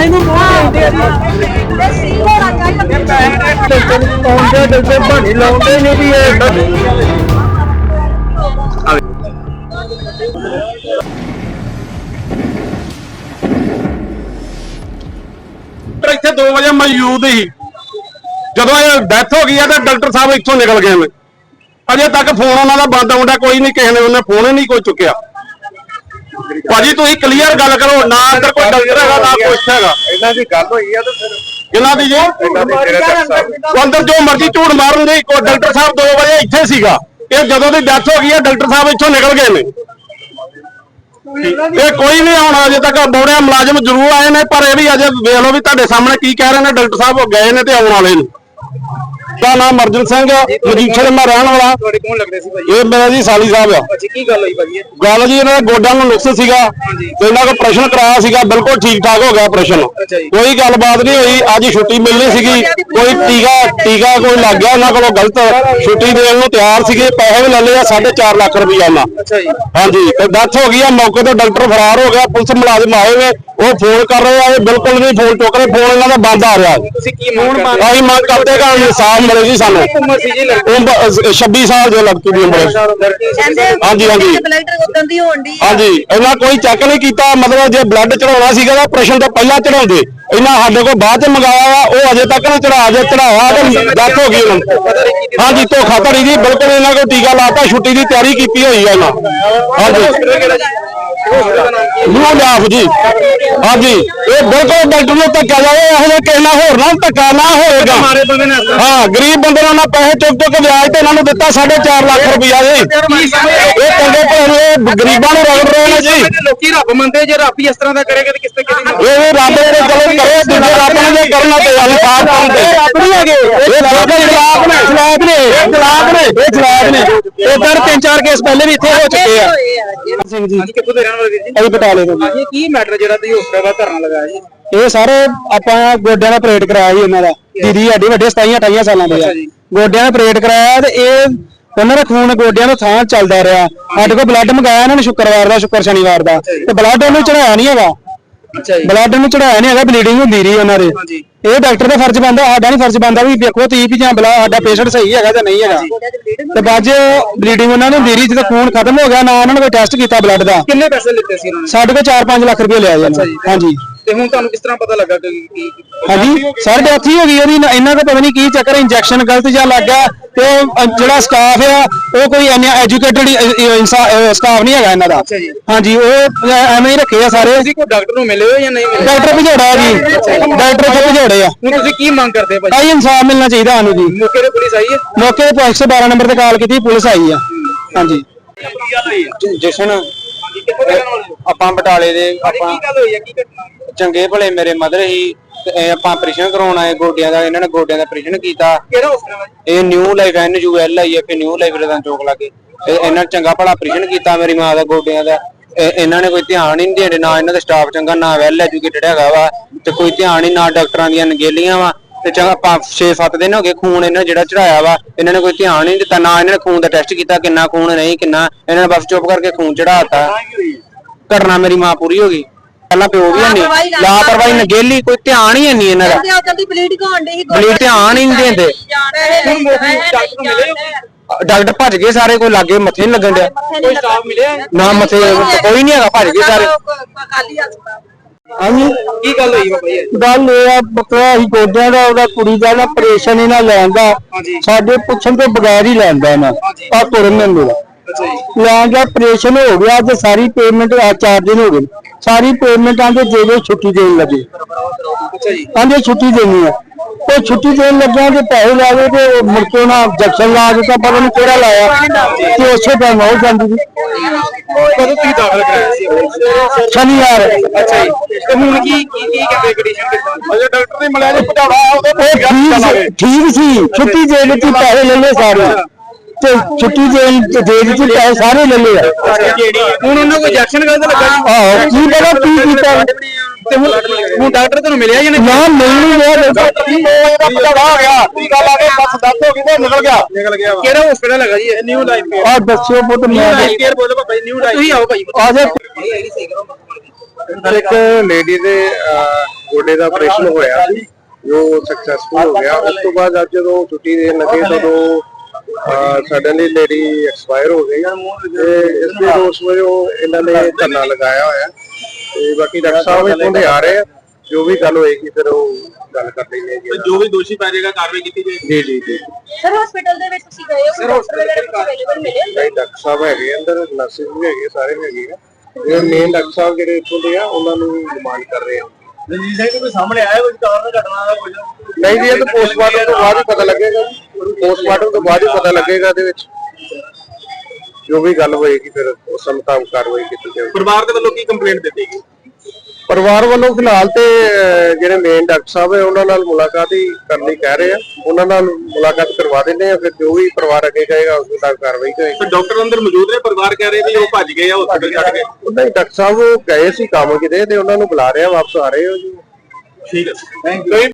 ਪੈਸੇ ਨੂੰ ਮੋਹ ਦਿੰਦੇ ਆ ਆਉਂਦੇ ਡੱਬੇ ਬਣੀ ਲਾਉਂਦੇ ਨਹੀਂ ਵੀ ਇਹ ਡਾਕਟਰ ਇੱਥੇ 2 ਵਜੇ ਮੌਜੂਦ ਹੀ ਜਦੋਂ ਇਹ ਡੈਥ ਹੋ ਗਈ ਆ ਤਾਂ ਡਾਕਟਰ ਸਾਹਿਬ ਇੱਥੋਂ ਨਿਕਲ ਗਏ ਨੇ। ਅਜੇ ਤੱਕ ਫੋਨ ਉਹਨਾਂ ਦਾ ਬੰਦ ਆਉਂਦਾ ਕੋਈ ਨਹੀਂ, ਕਿਸੇ ਨੇ ਉਹਨੇ ਫੋਨ ਹੀ ਨਹੀਂ ਕੋਈ ਚੁੱਕਿਆ। ਭਾਜੀ ਤੁਸੀਂ ਕਲੀਅਰ ਗੱਲ ਕਰੋ ਨਾ ਅੰਦਰ ਕੋਈ ਡਾਕਟਰ ਹੈਗਾ ਨਾ ਕੁਛ ਹੈਗਾ। ਇਹਨਾਂ ਦੀ ਗੱਲ ਹੋਈ ਆ ਤੇ ਫਿਰ ਕਿੰਨਾ ਦੀ ਜੀ? ਦੀ ਅੰਦਰ ਜੋ ਮਰਜ਼ੀ ਝੂਠ ਮਾਰਨ ਦੇ ਕੋਈ ਡਾਕਟਰ ਸਾਹਿਬ 2 ਵਜੇ ਇੱਥੇ ਸੀਗਾ। ਇਹ ਜਦੋਂ ਦੀ ਡੈਥ ਹੋ ਗਈ ਹੈ ਡਾਕਟਰ ਸਾਹਿਬ ਇੱਥੋਂ ਨਿਕਲ ਗਏ ਨੇ। ਇਹ ਕੋਈ ਨਹੀਂ ਆਉਣਾ ਅਜੇ ਤੱਕ ਬੋੜੇ ਮੁਲਾਜ਼ਮ ਜ਼ਰੂਰ ਆਏ ਨੇ ਪਰ ਇਹ ਵੀ ਅਜੇ ਵੇਖ ਲਓ ਵੀ ਤੁਹਾਡੇ ਸਾਹਮਣੇ ਕੀ ਕਹਿ ਰਹੇ ਨੇ ਡਾਕਟਰ ਸਾਹਿਬ ਉਹ ਗਏ ਨੇ ਤੇ ਆਉਣ ਵਾਲੇ ਨੇ। ਦਾ ਨਾਮ ਅਰਜਨ ਸਿੰਘ ਮਜੀਠੇ ਦੇ ਮੈਂ ਰਹਿਣ ਵਾਲਾ। ਤੁਹਾਡੇ ਕੌਣ ਲੱਗਦੇ ਸੀ ਭਾਈ ਇਹ ਮੇਰਾ ਜੀ ਸਾਲੀ ਸਾਹਿਬ ਆ। ਅੱਛਾ ਕੀ ਗੱਲ ਹੋਈ ਭਾਈ ਗੱਲ ਜੀ ਇਹਨਾਂ ਦੇ ਗੋਡਿਆਂ ਨੂੰ ਨੁਕਸ ਸੀਗਾ। ਤੇ ਇਹਨਾਂ ਕੋਲ ਪ੍ਰਸ਼ਨ ਕਰਾਇਆ ਸੀਗਾ ਬਿਲਕੁਲ ਠੀਕ ਠਾਕ ਹੋ ਗਿਆ ਪ੍ਰਸ਼ਨ। ਕੋਈ ਗੱਲਬਾਤ ਨਹੀਂ ਹੋਈ ਅੱਜ ਛੁੱਟੀ ਮਿਲਣੀ ਸੀਗੀ। ਕੋਈ ਟੀਕਾ ਟੀਕਾ ਕੋਈ ਲੱਗ ਗਿਆ ਉਹਨਾਂ ਕੋਲੋਂ ਗਲਤ ਛੁੱਟੀ ਦੇਣ ਨੂੰ ਤਿਆਰ ਸੀਗੇ ਪੈਸੇ ਵੀ ਲੈ ਲਏ ਆ 4.5 ਲੱਖ ਰੁਪਈਆ ਉਹਨਾਂ। ਅੱਛਾ ਜੀ। ਹਾਂਜੀ ਤੇ ਡੈਥ ਹੋ ਗਈ ਆ ਮੌਕੇ ਤੇ ਡਾਕਟਰ ਫਰਾਰ ਹੋ ਗਿਆ ਪੁਲਿਸ ਮੁਲਾਜ਼ਮ ਆਏ ਨੇ ਉਹ ਫੋਨ ਕਰ ਰਹੇ ਆ ਇਹ ਬਿਲਕੁਲ ਨਹੀਂ ਫੋਨ ਚੁੱਕ ਰਹੇ ਫੋਨ ਇਹਨਾਂ ਦਾ ਬੰਦ ਆ ਰਿਹਾ। ਤੁਸੀਂ ਕੀ ਮੰਗ ਕਰਦੇ ਅਸੀਂ ਮੰਗ ਕਰਦੇ ਕਿ ਇਨਸਾਫ ਮਿਲੇ ਜੀ ਸਾਨੂੰ। ਉਮਰ ਸੀ ਜੀ ਲੜਕੀ ਉਮਰ, ਅਹ, 26 ਸਾਲ ਦੇ ਲੜਕੀ ਦੀ ਉਮਰ ਹੈ। ਹਾਂਜੀ, ਹਾਂਜੀ। ਬਲੱਡ ਉਦੋਂ ਦੀ ਹੋਣ ਦੀ ਹਾਂਜੀ ਇਹਨਾਂ ਕੋਈ ਚੈੱਕ ਨਹੀਂ ਕੀਤਾ ਮਤਲਬ ਜੇ ਬਲੱਡ ਚੜਾਉਣਾ ਸੀਗਾ ਤਾਂ ਆਪਰੇਸ਼ਨ ਤੋਂ ਪਹਿਲਾਂ ਚੜਾਉਂਦੇ ਇਹਨਾਂ ਸਾਡੇ ਕੋਲ ਬਾਅਦ ਚ ਮੰਗਾਇਆ ਵਾ ਉਹ ਅਜੇ ਤੱਕ ਨਹੀਂ ਚੜਾ ਜੇ ਚੜਾਇਆ ਤੇ ਡੈਥ ਹੋ ਗਈ ਉਹਨਾਂ ਦੀ ਹਾਂਜੀ ਧੋਖਾ ਧੜੀ ਜੀ ਬਿਲਕੁਲ ਇਹਨਾਂ ਕੋਲ ਟੀਕਾ ਲਾਤਾ ਛੁੱਟੀ ਦੀ ਤਿਆਰੀ ਕੀਤੀ ਹੋਈ ਹੈ ਇਹਨਾਂ। ਹਾਂਜੀ। ਨੂੰ ਲਿਆਫ ਜੀ। ਹਾਂਜੀ ਇਹ ਬਿਲਕੁਲ ਡਾਕਟਰ ਨੂੰ ਧੱਕਾ ਜਾਵੇ ਇਹੋ ਜਿਹਾ ਕਿਸੇ ਨਾਲ ਹੋਰ ਨਾਲ ਧੱਕਾ ਨਾ ਹੋਏਗਾ। ਮਾਰੇ ਬੰਦੇ ਨੇ ਹਾਂ ਗਰੀਬ ਬੰਦੇ ਨੂੰ ਉਹਨਾਂ ਪੈਸੇ ਚੁੱਕ ਚੁੱਕ ਵਿਆਜ ਤੇ ਇਹਨਾਂ ਨੂੰ ਦਿੱਤਾ 4.5 ਲੱਖ ਰੁਪਇਆ ਜੀ। ਇਹ ਚੰਗੇ ਭਲੇ ਨੂੰ ਇਹ ਗਰੀਬਾਂ ਨੂੰ ਰਗੜ ਰਹੇ ਨੇ ਜੀ। ਲੋਕੀ ਰੱਬ ਮੰਨਦੇ ਜੇ ਰੱਬ ਹੀ ਇਸ ਤਰ੍ਹਾਂ ਦਾ ਕਰੇਗਾ ਤੇ ਕਿਸ ਤੇ ਕਿਹਦੀ ਇਹ ਵੀ ਰੱਬ ਦੇ ਚਲੋ ਕਰੇ ਦੂਜੇ ਰੱਬ ਨੇ ਜੇ ਕਰਨਾ ਤੇ। ਰੱਬ ਨਹੀਂ ਹੈਗੇ। ਇਹ ਬਿਲਕੁਲ ਜਲਾਬ ਨੇ ਜਲਾਬ ਨੇ ਇਹ ਜਲਾਬ ਨੇ ਇਹ ਜਲਾਬ ਨੇ। ਇਹ ਦਰ ਤਿੰਨ ਚਾਰ ਕੇਸ ਪਹਿਲੇ ਵੀ ਇੱਥੇ ਹੋ ਚੁੱਕੇ ਆ। ਸਿੰਘ ਜੀ। ਹਾਂਜੀ ਕਿੱਥੋਂ ਦੇ ਰਹਿਣ ਵਾਲੇ ਵੀਰ ਜੀ ਅਸੀਂ ਬਟਾਲੇ ਤੋਂ। ਹਾਂਜੀ ਕੀ ਮੈਟਰ ਜਿਹੜਾ ਤੁਸੀਂ ਹਸਪਤਾਲ ਦਾ ਧਰਨਾ ਲਗਾਇਆ ਜੀ? ਇਹ ਸਾਰੇ ਆਪਾਂ ਗੋਡਿਆਂ ਦਾ ਆਪਰੇਟ ਕਰਾਇਆ ਜੀ ਇਹਨਾਂ ਦਾ। ਦੀਦੀ ਸਾਡੀ ਵੱਡੇ 27 28 ਸਾਲਾਂ ਦੇ ਆ ਅੱਛਾ ਜੀ। ਗੋਡਿਆਂ ਦਾ ਆਪਰੇਟ ਕਰਾਇਆ ਤੇ ਇਹ ਉਹਨਾਂ ਦਾ ਖੂਨ ਗੋਡਿਆਂ ਦਾ ਥਾਂ ਚੱਲਦਾ ਰਿਹਾ। ਸਾਡੇ ਕੋਲ ਬਲੱਡ ਮੰਗਾਇਆ ਇਹਨਾਂ ਨੇ ਸ਼ੁੱਕਰਵਾਰ ਦਾ ਸ਼ੁੱਕਰ ਸ਼ਨੀਵਾਰ ਦਾ। ਤੇ ਬਲੱਡ ਉਹਨੂੰ ਚੜਾਇਆ ਨਹੀਂ ਹੈਗਾ। ਅੱਛਾ ਜੀ। ਬਲੱਡ ਨੂੰ ਚੜਾਇਆ ਨਹੀਂ ਹੈਗਾ ਬਲੀਡਿੰਗ ਹੁੰਦੀ ਰਹੀ ਉਹਨਾਂ ਦੇ। ਹਾਂਜੀ। ਇਹ ਡਾਕਟਰ ਦਾ ਫਰਜ਼ ਬੰਦਾ ਸਾਡਾ ਨਹੀਂ ਫਰਜ਼ ਬੰਦਾ ਵੀ ਵੇਖੋ ਤੀ ਵੀ ਜਾਂ ਬਲਾ ਸਾਡਾ ਪੇਸ਼ੈਂਟ ਸਹੀ ਹੈਗਾ ਜਾਂ ਨਹੀਂ ਹੈਗਾ। ਤੇ ਬਾਅਦ ਬਲੀਡਿੰਗ ਉਹਨਾਂ ਨੂੰ ਹੁੰਦੀ ਰਹੀ ਜਦੋਂ ਖੂਨ ਖਤਮ ਹੋ ਗਿਆ ਨਾ ਉਹਨਾਂ ਨੇ ਕੋਈ ਟੈਸਟ ਕੀਤਾ ਬਲੱਡ ਦਾ। ਕਿੰਨੇ ਪੈਸੇ ਲਿੱਤੇ ਸੀ ਉਹਨਾਂ ਨੇ? ਸਾਡੇ ਕੋਲ 4-5 ਲੱਖ ਰੁਪਏ ਲਿਆ ਜੀ। ਹਾਂਜੀ। ਤੇ ਹੁਣ ਤੁਹਾਨੂੰ ਕਿਸ ਤਰ੍ਹਾਂ ਪਤਾ ਲੱਗਾ ਕਿ ਕੀ ਹਾਂਜੀ ਸਰ ਡੈਥ ਹੀ ਹੋ ਗਈ ਉਹਦੀ ਨਾ- ਇਹਨਾਂ ਦਾ ਪਤਾ ਨਹੀਂ ਕੀ ਚੱਕਰ ਇੰਜੈਕਸ਼ਨ ਗਲਤ ਜਾਂ ਲੱਗ ਗਿਆ ਤੇ ਉਹ, ਅ, ਜਿਹੜਾ ਸਟਾਫ ਆ ਉਹ ਕੋਈ ਇੰਨਾ ਐਜੂਕੇਟਡ ਸਟਾਫ ਨਹੀਂ ਹੈਗਾ ਇਹਨਾਂ ਦਾ। ਅੱਛਾ ਜੀ। ਹਾਂਜੀ ਉਹ ਐਵੇਂ ਹੀ ਰੱਖੇ ਆ ਸਾਰੇ। ਤੁਸੀਂ ਕੋਈ ਡਾਕਟਰ ਨੂੰ ਮਿਲੇ ਹੋ ਜਾਂ ਨਹੀਂ ਮਿਲੇ? ਡਾਕਟਰ ਭਜੋੜਾ ਜੀ। ਡਾਕਟਰ ਇੱਥੇ ਭਜੋੜੇ ਆ। ਹੁਣ ਤੁਸੀਂ ਕੀ ਮੰਗ ਕਰਦੇ ਭਾਈ? ਆਈ ਇਨਸਾਫ ਮਿਲਣਾ ਚਾਹੀਦਾ ਸਾਨੂੰ ਜੀ। ਮੌਕੇ ਤੇ ਪੁਲਿਸ ਆਈ ਹੈ? ਮੌਕੇ ਤੇ 112 ਨੰਬਰ ਤੇ ਕਾਲ ਕੀਤੀ ਪੁਲਿਸ ਆਈ ਆ। ਹਾਂਜੀ। ਜਸ਼ਨ ਹਾਂਜੀ ਕਿੱਥੋਂ ਦੇ ਰਹਿਣ ਵਾਲੇ ਹੋ? ਆਪਾਂ ਬਟਾਲੇ ਦੇ ਆਪਾਂ ਕੀ ਗੱਲ ਹੋਈ ਹੈ ਕੀ ਘਟਨਾ ਚੰਗੇ ਭਲੇ ਮੇਰੇ ਮਦਰ ਹੀ ਤੇ ਇਹ ਆਪਾਂ ਆਪਰੇਸ਼ਨ ਕਰਾਉਣ ਆਏ ਗੋਡਿਆਂ ਦਾ ਇਹਨਾਂ ਨੇ ਗੋਡਿਆਂ ਦਾ ਆਪਰੇਸ਼ਨ ਕੀਤਾ। ਕਿਹੜਾ ਹਸਪਤਾਲ ਹੈ ਇਹ new life N U L I F new life ਰਦਾਂ ਚੌਕ ਲਾਗੇ ਤੇ ਇਹਨਾਂ ਨੇ ਚੰਗਾ ਭਲਾ ਆਪਰੇਸ਼ਨ ਕੀਤਾ ਮੇਰੀ ਮਾਂ ਦਾ ਗੋਡਿਆਂ ਦਾ। ਇਹ- ਇਹਨਾਂ ਨੇ ਕੋਈ ਧਿਆਨ ਹੀ ਨਹੀਂ ਦੇਣ ਨਾ ਇਹਨਾਂ ਦਾ ਸਟਾਫ ਚੰਗਾ ਨਾ ਵੈਲ ਐਜੂਕੇਟਡ ਹੈਗਾ ਵਾ ਤੇ ਕੋਈ ਧਿਆਨ ਹੀ ਨਾ ਡਾਕਟਰਾਂ ਦੀਆਂ ਨਗੇਲੀਆਂ ਵਾ। ਤੇ ਚੰਗਾ ਆਪਾਂ 6-7 ਦਿਨ ਹੋ ਗਏ ਖੂਨ ਇਹਨਾਂ ਜਿਹੜਾ ਚੜਾਇਆ ਵਾ ਇਹਨਾਂ ਨੇ ਕੋਈ ਧਿਆਨ ਹੀ ਨਹੀਂ ਦਿੱਤਾ ਨਾ ਇਹਨਾਂ ਨੇ ਖੂਨ ਦਾ ਟੈਸਟ ਕੀਤਾ ਕਿੰਨਾ ਖੂਨ ਨਹੀਂ ਕਿੰਨਾ। ਇਹਨਾਂ ਨੇ ਬਸ ਚੁੱਪ ਕਰਕੇ ਖੂਨ ਚੜਾਤਾ ਘਟਨਾ ਮੇਰੀ ਮਾਂ ਪੂਰੀ ਹੋ ਗਈ। ਪਹਿਲਾਂ ਪਿਓ ਵੀ ਨਹੀਂ ਲਾਪਰਵਾਹੀ ਨਗੇਲੀ ਕੋਈ ਧਿਆਨ ਹੀ ਨਹੀਂ ਇਹਨਾਂ ਦਾ। ਬਲੀਡ ਬਲੀਡ ਧਿਆਨ ਹੀ ਨਹੀਂ ਦਿੰਦੇ। ਡਾਕਟਰ ਭੱਜ ਗਏ ਸਾਰੇ ਕੋਈ ਲਾਗੇ ਮੱਥੇ ਨਹੀਂ ਲੱਗਣ ਡਿਆ। ਕੋਈ ਸਟਾਫ ਮਿਲਿਆ ਨਾ ਮੱਥੇ ਕੋਈ ਨਹੀਂ ਹੈਗਾ ਭੱਜ ਗਏ ਸਾਰੇ। ਖਾਲੀ ਹਸਪਤਾਲ ਹਾਂਜੀ। ਕੀ ਗੱਲ ਹੋਈ ਬਾਬਾ ਜੀ? ਗੱਲ ਇਹ ਆ ਬੱਕਰਾ ਹੀ ਗੋਡਿਆਂ ਦਾ ਉਹਦਾ ਕੁੜੀ ਦਾ ਨਾ ਆਪਰੇਸ਼ਨ ਇਹਨਾਂ ਲੈਣ ਦਾ। ਸਾਡੇ ਪੁੱਛਣ ਤੋਂ ਬਗੈਰ ਹੀ ਲੈਂਦਾ ਨਾ ਆ ਤੁਰਨ ਨੂੰ ਲੈਣ ਦਾ ਆਪਰੇਸ਼ਨ ਹੋ ਗਿਆ ਤੇ ਸਾਰੀ ਪੇਮੈਂਟ ਆ ਚਾਰ ਦਿਨ ਹੋ ਗਏ। ਸਾਰੀ ਪੇਮੈਂਟਾਂ ਦੇ ਦੇ ਦੇ ਛੁੱਟੀ ਦੇਣ ਲੱਗੇ। ਅੱਛਾ ਜੀ ਕਹਿੰਦੇ ਛੁੱਟੀ ਦੇਣੀ ਆ। ਉਹ ਛੁੱਟੀ ਦੇਣ ਲੱਗਿਆ ਤੇ ਪੈਸੇ ਲਾ ਦੇ ਤੇ ਮੁੜ ਕੇ ਉਹਨਾਂ ਜੈਕਸ਼ਨ ਲਾ ਦਿੱਤਾ ਪਤਾ ਨਹੀਂ ਕਿਹੜਾ ਲਾਇਆ। ਤੇ ਉਸੇ ਟਾਈਮ ਹੋ ਜਾਂਦੀ ਸੀ। ਕਦੋਂ ਤੁਸੀਂ ਦਾਖਲ ਕਰਾਇਆ ਸੀ? ਸ਼ਨੀਵਾਰ। ਅੱਛਾ ਜੀ। ਤੇ ਹੁਣ ਕੀ ਕੀ ਕੀ ਕਹਿੰਦੇ ਕੰਡੀਸ਼ਨ ਕਿਦਾਂ ਅਜੇ ਡਾਕਟਰ ਨੇ ਮਿਲਿਆ ਜੇ ਪਟਾਵਾ ਉਹਦੇ ਉਹ ਠੀਕ ਠੀਕ ਸੀ। ਛੁੱਟੀ ਦੇ ਦਿੱਤੀ ਪੈਸੇ ਲੈ ਲਏ ਸਾਰੇ। ਤੇ ਛੁੱਟੀ ਦੇ ਦੇ ਦਿੱਤੀ ਪੈਸੇ ਸਾਰੇ ਲੈ ਲਏ ਆ। ਹੁਣ ਉਹਨਾਂ ਕੋਈ ਇੰਜੈਕਸ਼ਨ ਗਲਤ ਲੱਗਾ ਜੀ ਆਹੋ ਕੀ ਪਤਾ ਕੀ ਕੀਤਾ। ਤੇ ਹੁਣ ਹੁਣ ਡਾਕਟਰ ਤੁਹਾਨੂੰ ਮਿਲਿਆ ਜਾਂ ਨਹੀਂ? ਨਾ ਮਿਲਣੀ ਰਿਹਾ ਪਟਾਵਾ ਆ ਗਿਆ। ਟੀਕਾ ਲਾ ਕੇ ਬਸ ਦੱਸ ਹੋ ਗਈ ਤੇ ਨਿਕਲ ਗਿਆ। ਨਿਕਲ ਗਿਆ ਕਿਹੜਾ ਹਸਪੀਟਲ ਹੈਗਾ ਜੀ ਇਹ? ਨਿਊ ਲਾਈਫ ਆ ਦੱਸਿਓ ਪੁੱਤ ਮੈਂ ਕੇਅਰ ਬੋਲੋ ਭਾਈ ਨਿਊ ਲਾਈਫ ਤੁਸੀਂ ਆਓ ਭਾਈ। ਆ ਜਾ ਇੱਕ ਲੇਡੀ ਦੇ ਅਹ, ਗੋਡੇ ਦਾ ਆਪਰੇਸ਼ਨ ਹੋਇਆ। ਜੋ ਸਕਸੈਸਫੁਲ ਹੋ ਗਿਆ। ਉਸ ਤੋਂ ਬਾਅਦ ਅੱਜ ਜਦੋਂ ਛੁੱਟੀ ਦੇਣ ਲੱਗੇ ਤਦੋਂ ਸਡਨਲੀ ਲੇਡੀ ਐਕਸਪਾਇਰ ਹੋ ਗਈ ਤੇ ਇਸ ਦੇ ਰੋਸ ਵਜੋਂ ਇਹਨਾਂ ਨੇ ਧਰਨਾ ਲਗਾਇਆ ਹੋਇਆ। ਤੇ ਬਾਕੀ ਡਾਕਟਰ ਸਾਹਿਬ ਇੱਥੋਂ ਦੇ ਆ ਰਹੇ ਆ। ਜੋ ਵੀ ਗੱਲ ਹੋਏਗੀ ਫਿਰ ਉਹ ਗੱਲ ਕਰ ਲੈਂਦੇ ਜੀ ਜੋ ਵੀ ਦੋਸ਼ੀ ਪੈ ਜਾਏਗਾ ਕਾਰਵਾਈ ਕੀਤੀ ਜਾਏਗੀ। ਜੀ ਜੀ ਜੀ। ਸਰ ਹਸਪੀਟਲ ਦੇ ਵਿੱਚ ਤੁਸੀਂ ਗਏ ਹੋ ਸਰ ਹਸਪੀਟਲ ਅਵੇਲੇਬਲ ਮਿਲੇ ਨਹੀਂ ਡਾਕਟਰ ਸਾਹਿਬ ਹੈਗੇ ਅੰਦਰ ਨਰਸਿਸ ਵੀ ਹੈਗੇ ਸਾਰੇ ਹੈਗੇ ਆ। ਜਿਹੜੇ ਮੇਨ ਡਾਕਟਰ ਸਾਹਿਬ ਜਿਹੜੇ ਇੱਥੋਂ ਦੇ ਆ ਉਹਨਾਂ ਨੂੰ ਡਿਮਾਂਡ ਕਰ ਰਹੇ ਆ। ਰਣਜੀਤ ਸਿੰਘ ਕੋਈ ਸਾਹਮਣੇ ਆਇਆ ਕੋਈ ਕਾਰਨ ਘਟਨਾ ਦਾ ਕੁਝ ਨਹੀਂ ਜੀ ਇਹ ਤਾਂ ਪੋਸਟਮਾਰਟਮ ਤੋਂ ਬਾਅਦ ਹੀ ਪਤਾ ਲੱਗੇਗਾ ਪੋਸਟਮਾਰਟਮ ਤੋਂ ਬਾਅਦ ਹੀ ਪਤਾ ਲੱਗੇਗਾ ਇਹਦੇ ਵਿੱਚ। ਜੋ ਵੀ ਗੱਲ ਹੋਏਗੀ ਫਿਰ ਉਸ ਮੁਤਾਬਕ ਕਾਰਵਾਈ ਕੀਤੀ ਜਾਵੇਗੀ ਪਰਿਵਾਰ ਦੇ ਵੱਲੋਂ ਕੀ ਕੰਪਲੇਂਟ ਦਿੱਤੀ ਗਈ? ਪਰਿਵਾਰ ਵੱਲੋਂ ਫਿਲਹਾਲ ਤੇ ਜਿਹੜੇ ਮੇਨ ਡਾਕਟਰ ਸਾਹਿਬ ਹੈ ਉਹਨਾਂ ਨਾਲ ਮੁਲਾਕਾਤ ਹੀ ਕਰਨ ਲਈ ਕਹਿ ਰਹੇ ਆ। ਉਹਨਾਂ ਨਾਲ ਮੁਲਾਕਾਤ ਕਰਵਾ ਦਿੰਦੇ ਆ ਫਿਰ ਜੋ ਵੀ ਪਰਿਵਾਰ ਅੱਗੇ ਕਹੇਗਾ ਉਸ ਮੁਤਾਬਕ ਕਾਰਵਾਈ ਹੋਏਗੀ। ਤੇ ਡਾਕਟਰ ਅੰਦਰ ਮੌਜੂਦ ਨੇ ਪਰਿਵਾਰ ਕਹਿ ਰਹੇ ਵੀ ਉਹ ਭੱਜ ਗਏ ਆ ਹਸਪੀਟਲ ਛੱਡ ਕੇ ਨਹੀਂ ਡਾਕਟਰ ਸਾਹਿਬ ਉਹ ਗਏ ਸੀ ਕੰਮ ਕਿਤੇ ਤੇ ਉਹਨਾਂ ਨੂੰ ਬੁਲਾ ਰਹੇ ਆ ਵਾਪਸ ਆ ਰਹੇ ਹੋ ਜੀ। ਠੀਕ ਹੈ। Thank you